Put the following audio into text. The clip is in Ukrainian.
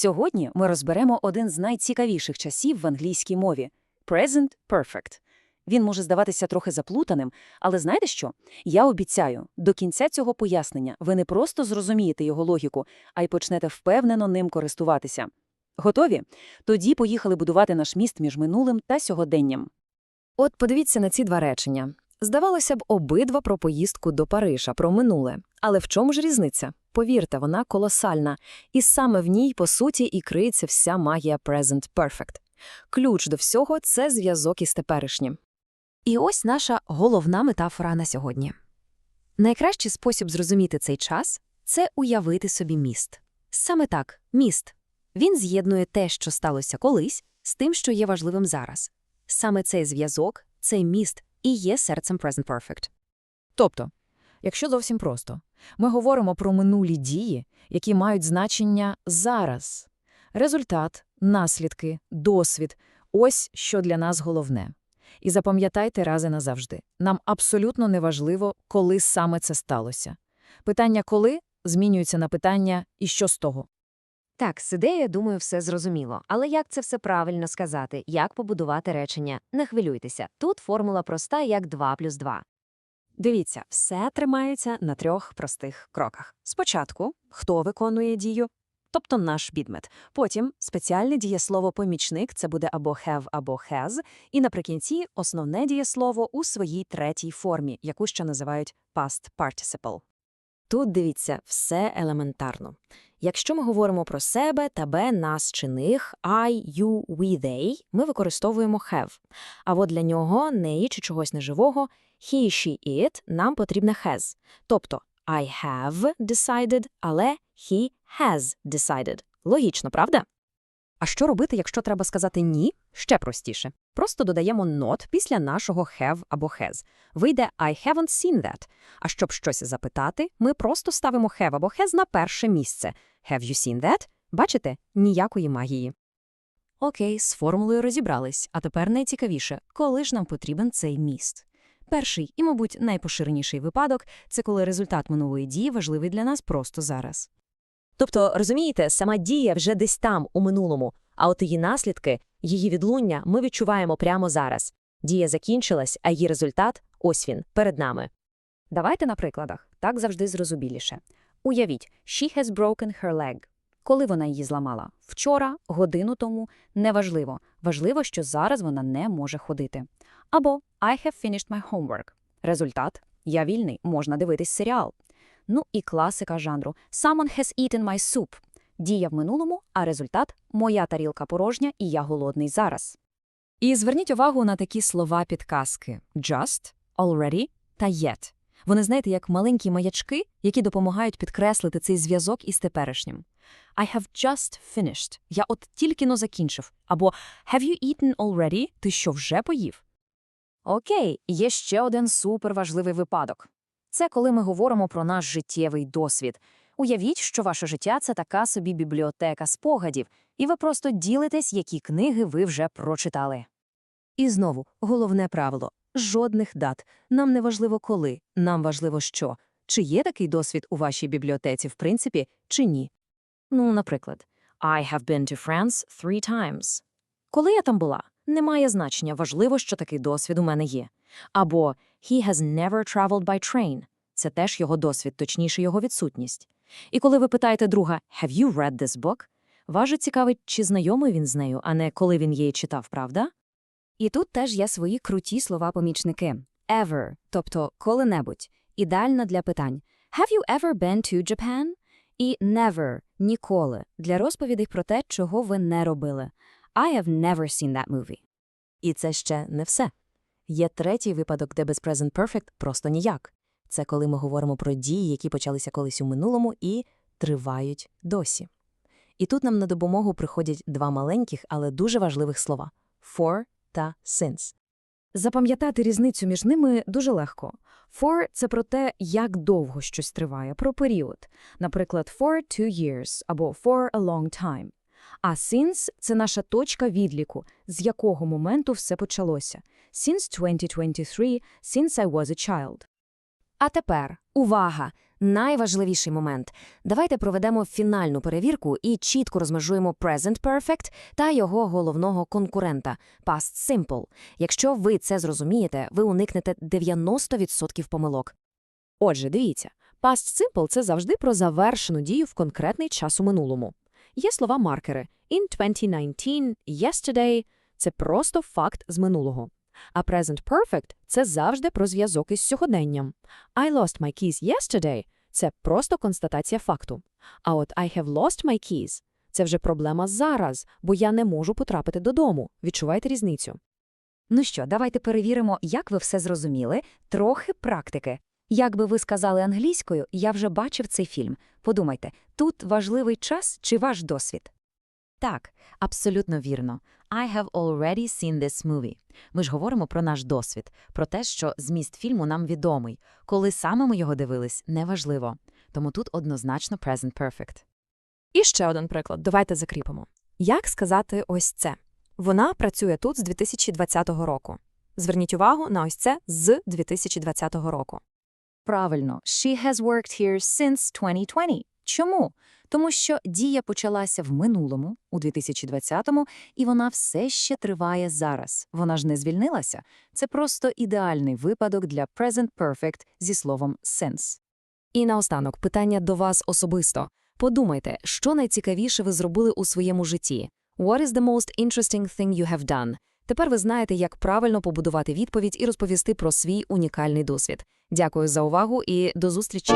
Сьогодні ми розберемо один з найцікавіших часів в англійській мові – present perfect. Він може здаватися трохи заплутаним, але знаєте що? Я обіцяю, до кінця цього пояснення ви не просто зрозумієте його логіку, а й почнете впевнено ним користуватися. Готові? Тоді поїхали будувати наш міст між минулим та сьогоденням. От подивіться на ці два речення. Здавалося б, обидва про поїздку до Парижа, про минуле. Але в чому ж різниця? Повірте, вона колосальна. І саме в ній, по суті, і криється вся магія present perfect. Ключ до всього – це зв'язок із теперішнім. І ось наша головна метафора на сьогодні. Найкращий спосіб зрозуміти цей час – це уявити собі міст. Саме так, міст. Він з'єднує те, що сталося колись, з тим, що є важливим зараз. Саме цей зв'язок, цей міст і є серцем Present Perfect. Тобто, якщо зовсім просто, ми говоримо про минулі дії, які мають значення зараз. Результат, наслідки, досвід – ось що для нас головне. І запам'ятайте рази назавжди, нам абсолютно не важливо, коли саме це сталося. Питання «коли» змінюється на питання «і що з того?». Так, з ідеєю, думаю, все зрозуміло. Але як це все правильно сказати? Як побудувати речення? Не хвилюйтеся. Тут формула проста, як 2 плюс 2. Дивіться, все тримається на трьох простих кроках. Спочатку, хто виконує дію, тобто наш підмет. Потім спеціальне дієслово помічник це буде або have, або has, і наприкінці основне дієслово у своїй третій формі, яку ще називають past participle. Тут, дивіться, все елементарно. Якщо ми говоримо про себе, тебе, нас чи них, I, you, we, they, ми використовуємо have. А от для нього, неї чи чогось неживого, he, she, it, нам потрібне has. Тобто I have decided, але he has decided. Логічно, правда? А що робити, якщо треба сказати «ні»? Ще простіше. Просто додаємо not після нашого have або has. Вийде I haven't seen that. А щоб щось запитати, ми просто ставимо have або has на перше місце. Have you seen that? Бачите? Ніякої магії. Окей, з формулою розібрались. А тепер найцікавіше, коли ж нам потрібен цей міст? Перший і, мабуть, найпоширеніший випадок – це коли результат минулої дії важливий для нас просто зараз. Тобто, розумієте, сама дія вже десь там, у минулому, а от її наслідки, її відлуння ми відчуваємо прямо зараз. Дія закінчилась, а її результат – ось він, перед нами. Давайте на прикладах. Так завжди зрозуміліше. Уявіть, she has broken her leg. Коли вона її зламала? Вчора, годину тому? Неважливо. Важливо, що зараз вона не може ходити. Або I have finished my homework. Результат – я вільний, можна дивитись серіал. Ну і класика жанру Someone has eaten my soup. Дія в минулому, а результат – моя тарілка порожня і я голодний зараз. І зверніть увагу на такі слова-підказки just, already та yet. Вони, знаєте, як маленькі маячки, які допомагають підкреслити цей зв'язок із теперішнім. I have just finished. Я от тільки-но закінчив. Або Have you eaten already? Ти що, вже поїв? Окей, є ще один суперважливий випадок. Це коли ми говоримо про наш життєвий досвід. Уявіть, що ваше життя – це така собі бібліотека спогадів, і ви просто ділитесь, які книги ви вже прочитали. І знову, головне правило – жодних дат. Нам не важливо коли, нам важливо що. Чи є такий досвід у вашій бібліотеці в принципі, чи ні. Ну, наприклад, I have been to France three times. Коли я там була, немає значення, важливо, що такий досвід у мене є. Або he has never traveled by train. Це теж його досвід, точніше його відсутність. І коли ви питаєте друга «Have you read this book?», вас цікавить, чи знайомий він з нею, а не коли він її читав, правда? І тут теж є свої круті слова-помічники. Ever, тобто коли-небудь, ідеально для питань. Have you ever been to Japan? І never, ніколи, для розповідей про те, чого ви не робили. I have never seen that movie. І це ще не все. Є третій випадок, де без present perfect просто ніяк. Це коли ми говоримо про дії, які почалися колись у минулому і тривають досі. І тут нам на допомогу приходять два маленьких, але дуже важливих слова for та since. Запам'ятати різницю між ними дуже легко. For – це про те, як довго щось триває, про період. Наприклад, for two years або for a long time. А since – це наша точка відліку, з якого моменту все почалося. Since 2023, since I was a child. А тепер, увага! Найважливіший момент. Давайте проведемо фінальну перевірку і чітко розмежуємо present perfect та його головного конкурента – past simple. Якщо ви це зрозумієте, ви уникнете 90% помилок. Отже, дивіться, past simple – це завжди про завершену дію в конкретний час у минулому. Є слова-маркери in 2019, yesterday – це просто факт з минулого. А present perfect – це завжди про зв'язок із сьогоденням. I lost my keys yesterday – це просто констатація факту. А от I have lost my keys – це вже проблема зараз, бо я не можу потрапити додому. Відчуваєте різницю? Ну що, давайте перевіримо, як ви все зрозуміли. Трохи практики. Як би ви сказали англійською, я вже бачив цей фільм. Подумайте, тут важливий час чи ваш досвід? Так, абсолютно вірно. I have already seen this movie. Ми ж говоримо про наш досвід, про те, що зміст фільму нам відомий. Коли саме ми його дивились, неважливо. Тому тут однозначно present perfect. І ще один приклад. Давайте закріпимо. Як сказати ось це? Вона працює тут з 2020 року. Зверніть увагу на ось це з 2020 року. Правильно, she has worked here since 2020. Чому? Тому що дія почалася в минулому, у 2020-му, і вона все ще триває зараз. Вона ж не звільнилася. Це просто ідеальний випадок для present perfect зі словом since. І наостанок питання до вас особисто. Подумайте, що найцікавіше ви зробили у своєму житті? What is the most interesting thing you have done? Тепер ви знаєте, як правильно побудувати відповідь і розповісти про свій унікальний досвід. Дякую за увагу і до зустрічі!